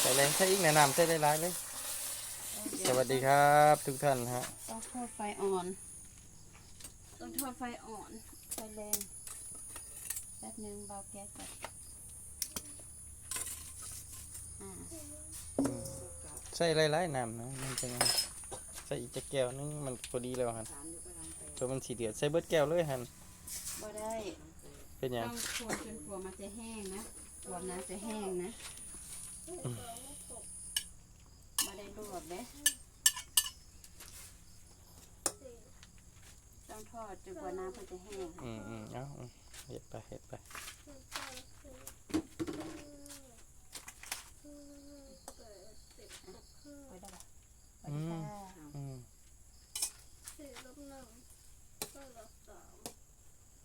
ใส่แรงใส่อีกแนะนำใส่ได้หลายเลย สวัสดีครับทุกท่านฮะ ต้องทอดไฟอ่อน ต้องทอดไฟอ่อน ไฟแรงแป๊บหนึงเบาแก๊สก่อนอ่าใส่หลายๆน้ำนะมันจะไงใส่อีกจะแก้วนึงมันพอดีแล้วฮันตัวมันสีเดือดใส่เบิดแก้วเลยฮันบ่ได้ เป็นหยังต้องคนจนกลัวมันจะแห้งนะกลัวน้ำจะแห้งนะบ่ได้ลวกเด้ต้องทอดจนกว่าน้ำมันจะแห้งอืมอืมเอาอืมเห็ดไปเห็ดไปไว้ได้ปะอืมอืมสี่ลบหนึ่งก็ลบสอง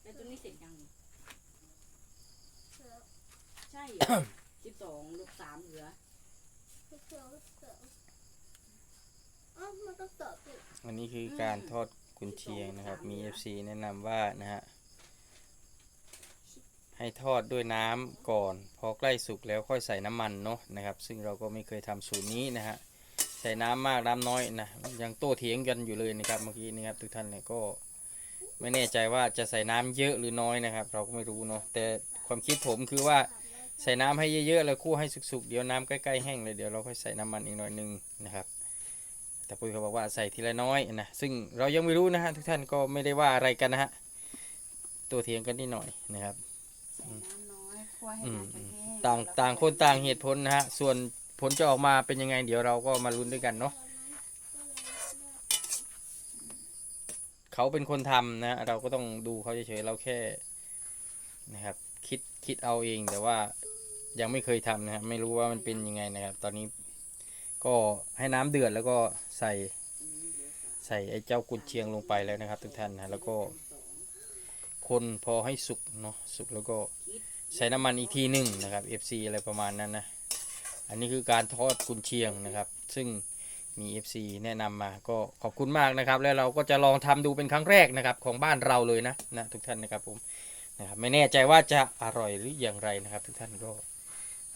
แล้วตัวนี้เสร็จยังเสือใช่ สิบสองลบสามเหลือสิบสองสองอ้าวมันต้องตอบอีกอันนี้คือการทอดกุนเชียงนะครับ มี FC แนะนำว่านะฮะ ให้ทอดด้วยน้ำก่อน พอใกล้สุกแล้วค่อยใส่น้ำมันเนาะนะครับ ซึ่งเราก็ไม่เคยทำสูตรนี้นะฮะ ใส่น้ำมากน้ำน้อยนะยังโต้เถียงกันอยู่เลยนะครับเมื่อกี้นะครับทุกท่านเนี่ยก็ไม่แน่ใจว่าจะใส่น้ำเยอะหรือน้อยนะครับ เราก็ไม่รู้เนาะแต่ความคิดผมคือว่า ใส่น้ำให้เยอะๆแล้วคั่วให้สุกๆ เดี๋ยวน้ำใกล้ๆแห้งเลยเดี๋ยวเราค่อยใส่น้ำมันอีกหน่อยหนึงนะครับแต่ปุ้ยเขาบอกว่าใส่ทีละน้อยนะซึ่งเรายังไม่รู้นะฮะทุกท่านก็ไม่ได้ว่าอะไรกันนะฮะตัวเถียงกันนิดหน่อยนะครับใส่น้ำน้อยคั่วให้อืมน้ำจะแห้งต่างแล้วต่างคนต่างเหตุผลนะฮะส่วนผลจะออกมาเป็นยังไง เดี๋ยวเราก็มาลุ้นด้วยกันเนาะเขาเป็นคนทำนะเราก็ต้องดูเขาเฉยๆเราแค่นะครับคิดคิดเอาเองแต่ว่า ยังไม่เคยทำนะครับไม่รู้ว่ามันเป็นยังไงนะครับ ตอนนี้ก็ให้น้ำเดือดแล้วก็ใส่ใส่ไอ้เจ้ากุนเชียงลงไปแล้วนะครับ ทุกท่านนะแล้วก็ คนพอให้สุกเนาะสุกแล้วก็ใส่น้ำมันอีกทีหนึ่งนะครับ FC อะไรประมาณนั้นนะอันนี้คือการทอดกุนเชียงนะครับ ซึ่งมี FC แนะนำมาก็ขอบคุณมากนะครับ แล้วเราก็จะลองทำดูเป็นครั้งแรกนะครับ ของบ้านเราเลยนะนะทุกท่านนะครับผมนะครับไม่แน่ใจว่าจะอร่อยหรืออย่างไรนะครับ ทุกท่านก็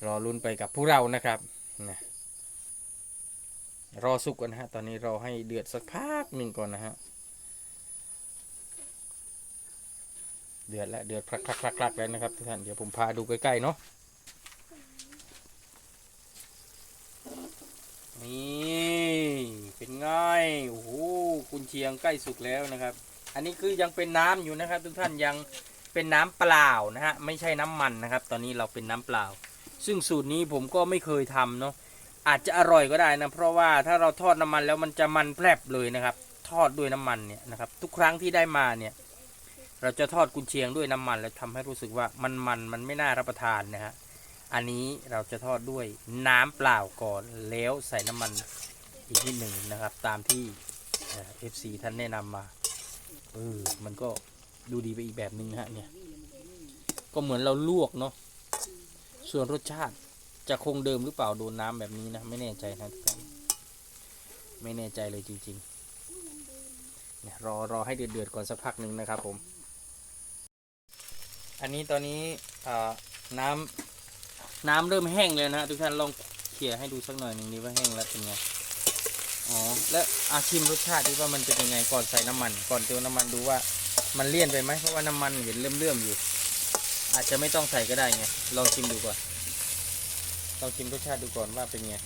รอลุ้นไปกับพวกเรานะครับนะรอสุกก่อนนะฮะ ตอนนี้รอให้เดือดสักพักหนึ่งก่อนนะฮะ เดือดแล้วเดือดคลักคลักคลักคลักแล้วนะครับทุกท่าน เดี๋ยวผมพาดูใกล้ๆเนาะ นี่เป็นไง โอ้โห กุนเชียงใกล้สุกแล้วนะครับ อันนี้คือยังเป็นน้ำอยู่นะครับ ทุกท่านยังเป็นน้ำเปล่านะฮะ ไม่ใช่น้ำมันนะครับ ตอนนี้เราเป็นน้ำเปล่า ซึ่งสูตรนี้ผมก็ไม่เคยทำเนาะอาจจะอร่อยก็ได้นะ เพราะว่าถ้าเราทอดน้ำมันแล้วมันจะมันแผลบเลยนะครับ ทอดด้วยน้ำมันเนี่ยนะครับ ทุกครั้งที่ได้มาเนี่ย เราจะทอดกุนเชียงด้วยน้ำมัน แล้วทำให้รู้สึกว่ามันมันมันไม่น่ารับประทานนะฮะอันนี้เราจะทอดด้วยน้ำเปล่าก่อนแล้วใส่น้ำมันอีกนิดหนึ่งนะครับ ตามที่เอฟซีท่านแนะนำมาเออมันก็ดูดีไปอีกแบบหนึ่งนะฮะเนี่ย ก็เหมือนเราลวกเนาะ ส่วนรสชาติจะคงเดิมหรือเปล่าโดนน้ำแบบนี้นะไม่แน่ใจนะทุกท่านไม่แน่ใจเลยจริงๆเนี่ยรอรอให้เดือดเดือดๆก่อนสักพักหนึ่งนะครับ ผม อันนี้ตอนนี้อ่าน้ำน้ำเริ่มแห้งเลยนะทุกท่านลองเขี่ยให้ดูสักหน่อยหนึ่งนี้ว่าแห้งแล้วเป็นไงอ๋อแล้วอาชิมรสชาติดีว่ามันจะเป็นไงก่อนใส่น้ำมัน ก่อนเติมน้ำมันดูว่ามันเลี่ยนไปไหมเพราะว่าน้ำมันเห็นเลื่อมๆอยู่ อาจจะไม่ต้องใส่ก็ได้ไง ลองชิมดูก่อน ลองชิมรสชาติดูก่อนว่าเป็นไง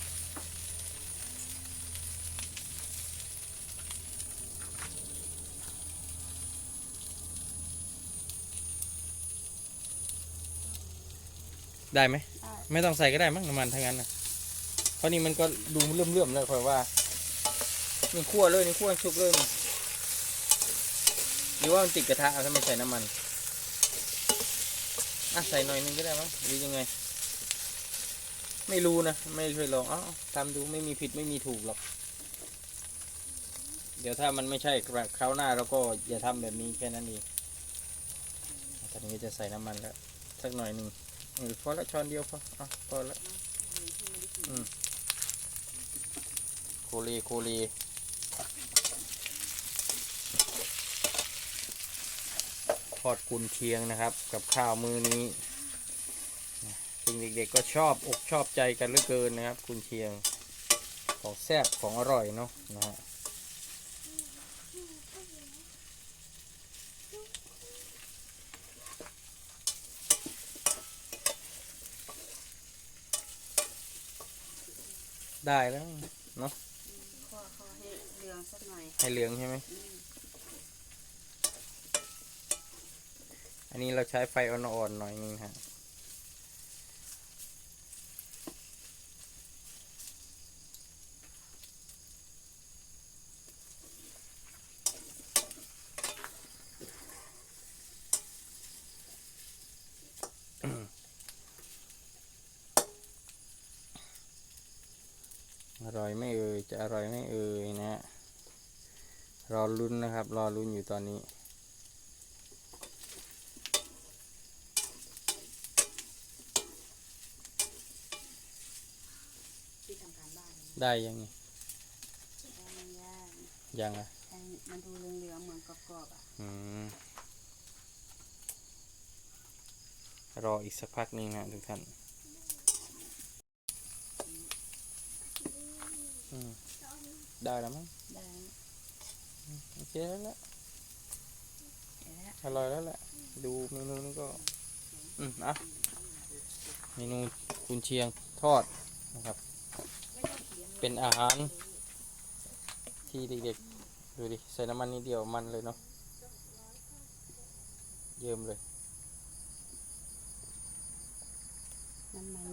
ได้ไหมได้ไม่ต้องใส่ก็ได้มั้งน้ำมันทั้งนั้นนะเพราะนี่มันก็ดูเลื่อมๆแล้วคอยว่า นี่คั่วเลยนี่คั่วสุกเลยนี่หรือว่ามันติดกระทะเอาถ้าไม่ใส่น้ำมัน อะใส่หน่อยนึงก็ได้มั้งหรือยังไง ไม่รู้นะ ไม่เคยลองเอ้าทำดูไม่มีผิดไม่มีถูกหรอก เดี๋ยวถ้ามันไม่ใช่คราวหน้าเราก็อย่าทำแบบนี้แค่นั้นเองตอนนี้จะใส่น้ำมันแล้วสักหน่อยหนึ่งเออพอละช้อนเดียวพออะพอละอืมโคเลโคเล อดกุนเชียงนะครับ กับข้าวมือนี้งๆเด็กๆก็ชอบอกชอบใจกันเหลือเกินนะครับคุณเชียงของแซ่บของอร่อยเนาะนะฮะได้แล้วเนาะคั่วคอให้เหลืองสักหน่อยให้เหลืองใช่ไหม อันนี้เราใช้ไฟอ่อนๆหน่อยนึงฮะอร่อยไม่เอ่ยจะอร่อยไม่เอ่ยนะฮะรอลุ้นนะครับ รอลุ้นอยู่ตอนนี้ ที่ทำการบ้าน ได้ยังไงย่างย่างยังอะให้มันดูเหลืองๆเหมือนกรอบๆอะอืมรออีกสักพักหนึงนะทุกท่านอืมได้แล้วมั้งได้โอเคแล้วแหละเดี๋ยวนะอร่อยแล้วแหละ ดูเมนูนี้ก็อืมอะเมนูกุนเชียงทอดนะครับ เป็นอาหาร ที่เด็กๆดูดิใส่น้ำมันนิดเดียวมันเลยเนาะเยิ่มเลย น้ำมัน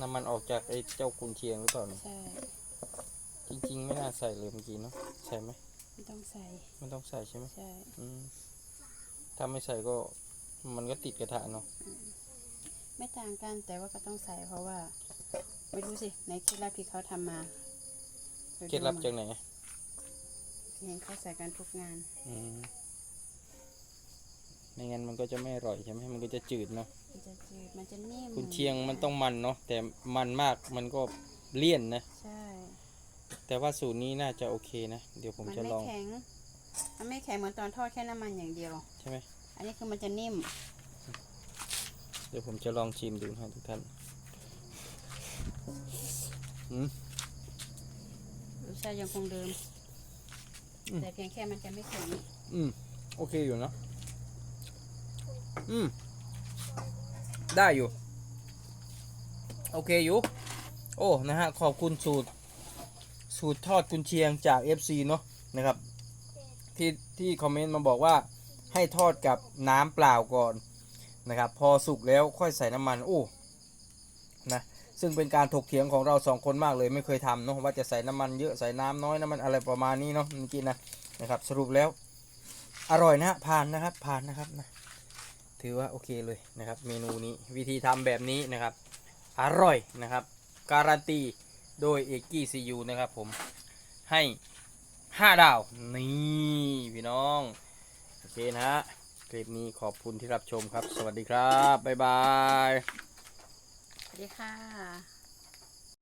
น้ำมันออกจากไอ้เจ้ากุนเชียงหรือเปล่าเนี่ยใช่จริงๆ ไม่น่าใส่เลยเมื่อกี้เนาะใส่ไหมไม่ต้องใส่ไม่ต้องใส่ใช่ไหมใช่อืมถ้าไม่ใส่ก็มันก็ติดกระทะเนาะไม่ต่างกันแต่ว่าก็ต้องใส่เพราะว่า ไม่รู้สิในเคล็ดลับที่เขาทำมาเคล็ดลับจากไหนเห็นเขาใส่กันทุกงานอืมไม่งั้นมันก็จะไม่อร่อยใช่ไหมมันก็จะจืดเนาะมันจะจืดมันจะนิ่มคุณเชียงมันต้องมันเนาะแต่มันมากมันก็เลี่ยนนะ ใช่ แต่ว่าสูตรนี้น่าจะโอเคนะ เดี๋ยวผมมันจะไม่ลองแข็ง มันไม่แข็งเหมือนตอนทอดแค่น้ำมันอย่างเดียว ใช่ไหมอันนี้คือมันจะนิ่ม เดี๋ยวผมจะลองชิมดูนะทุกท่านอืม รสชาติยังคงเดิม อืม แต่เพียงแค่มันจะไม่แข็งอืม โอเคอยู่เนอะอืม ได้อยู่ โอเคอยู่ โอ้ นะฮะ ขอบคุณสูตร สูตรทอดกุนเชียงจาก FC เนาะนะครับ ที่ที่คอมเมนต์มาบอกว่าให้ทอดกับน้ำเปล่าก่อนนะครับ พอสุกแล้วค่อยใส่น้ำมัน โอ้ นะ ซึ่งเป็นการถกเถียงของเราสองคนมากเลยไม่เคยทำเนาะว่าจะใส่น้ำมันเยอะใส่น้ำน้อยน้ำมันอะไรประมาณนี้เนาะเมื่อกี้นะนะครับ สรุปแล้วอร่อยนะผ่านนะครับผ่านนะครับนะถือว่าโอเคเลยนะครับ เมนูนี้วิธีทำแบบนี้นะครับ อร่อยนะครับ การันตีโดยเอกกี้ซียูนะครับผมให้ห้าดาวนี่พี่น้องโอเคนะฮะคลิปนี้ขอบคุณที่รับชมครับ สวัสดีครับ บ๊ายบาย ดีค่ะ